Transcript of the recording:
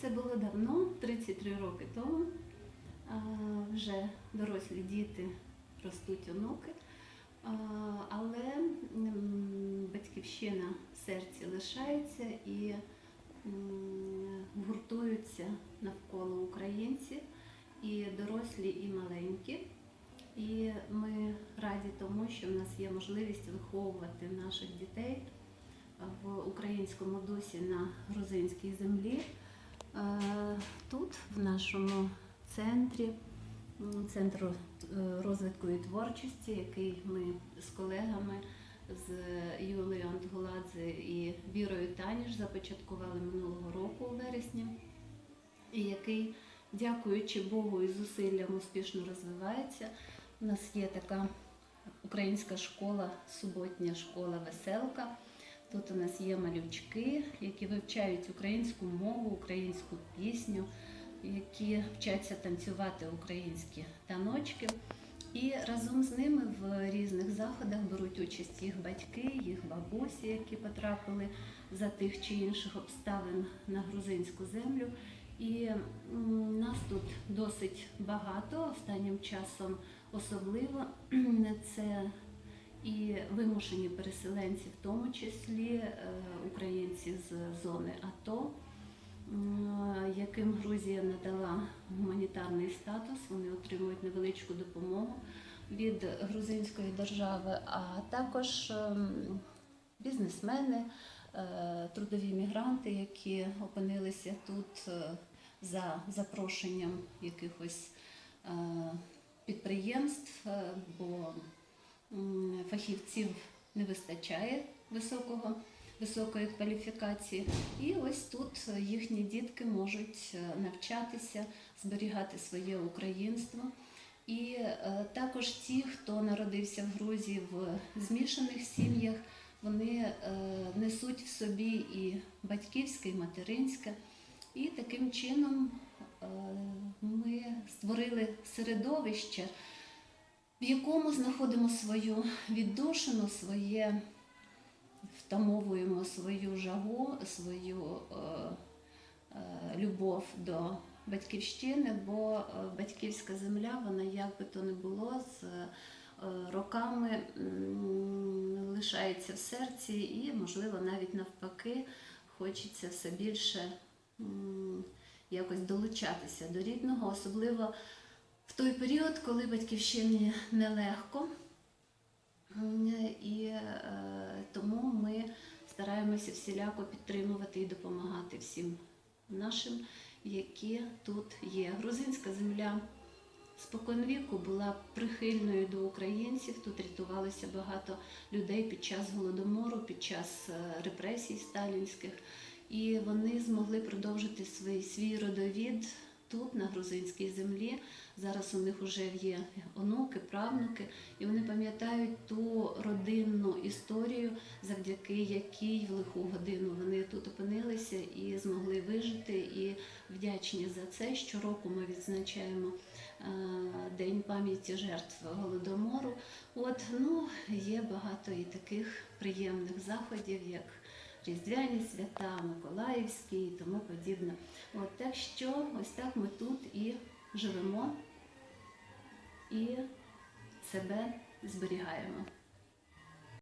це було давно, 33 роки тому. Вже дорослі діти ростуть онуки. Але батьківщина в серці лишається і гуртуються навколо українці, і дорослі, і маленькі. І ми раді тому, що в нас є можливість виховувати наших дітей в українському дусі на грузинській землі. Е, Тут, в нашому центрі, центру е, розвитку і творчості, який ми з колегами, з Юлією Антгуладзе і Вірою Таніш започаткували минулого року у вересні, і який, дякуючи Богу і зусиллям, успішно розвивається. У нас є така українська школа, суботня школа Веселка. Тут у нас є малючки, які вивчають українську мову, українську пісню, які вчаться танцювати українські таночки. І разом з ними в різних заходах беруть участь їх батьки, їх бабусі, які потрапили за тих чи інших обставин на грузинську землю. І нас тут досить багато останнім часом особливо це і вимушені переселенці, в тому числі е, українці з зони АТО, яким Грузія надала гуманітарний статус. Вони отримують невеличку допомогу від грузинської держави, а також ем, бізнесмени, е, трудові мігранти, які опинилися тут е, за запрошенням якихось е, підприємств, е, бо м, фахівців не вистачає високого, високої кваліфікації. І ось тут їхні дітки можуть е, навчатися, зберігати своє українство. І е, також ті, хто народився в Грузії в змішаних сім'ях, вони е, несуть в собі і батьківське, і материнське. І таким чином ми створили середовище, в якому знаходимо свою віддушину, своє втамовуємо свою жагу, свою е, е, любов до батьківщини, бо е, батьківська земля, вона як би то не було, з е, роками лишається в серці і, можливо, навіть навпаки, хочеться все більше якось долучатися до рідного, особливо в той період, коли батьківщині нелегко. І е, тому ми стараємося всіляко підтримувати і допомагати всім нашим, які тут є. Грузинська земля споконвіку була прихильною до українців. Тут рятувалося багато людей під час голодомору, під час е, репресій сталінських. І вони змогли продовжити свій, свій родовід тут, на грузинській землі. Зараз у них вже є онуки, правнуки, і вони пам'ятають ту родинну історію, завдяки якій в лиху годину вони тут опинилися і змогли вижити. І вдячні за це. Щороку ми відзначаємо е, День пам'яті жертв голодомору. От ну є багато і таких приємних заходів, як Різдвяні свята, Миколаївські і тому подібне. От так що ось так ми тут і живемо і себе зберігаємо.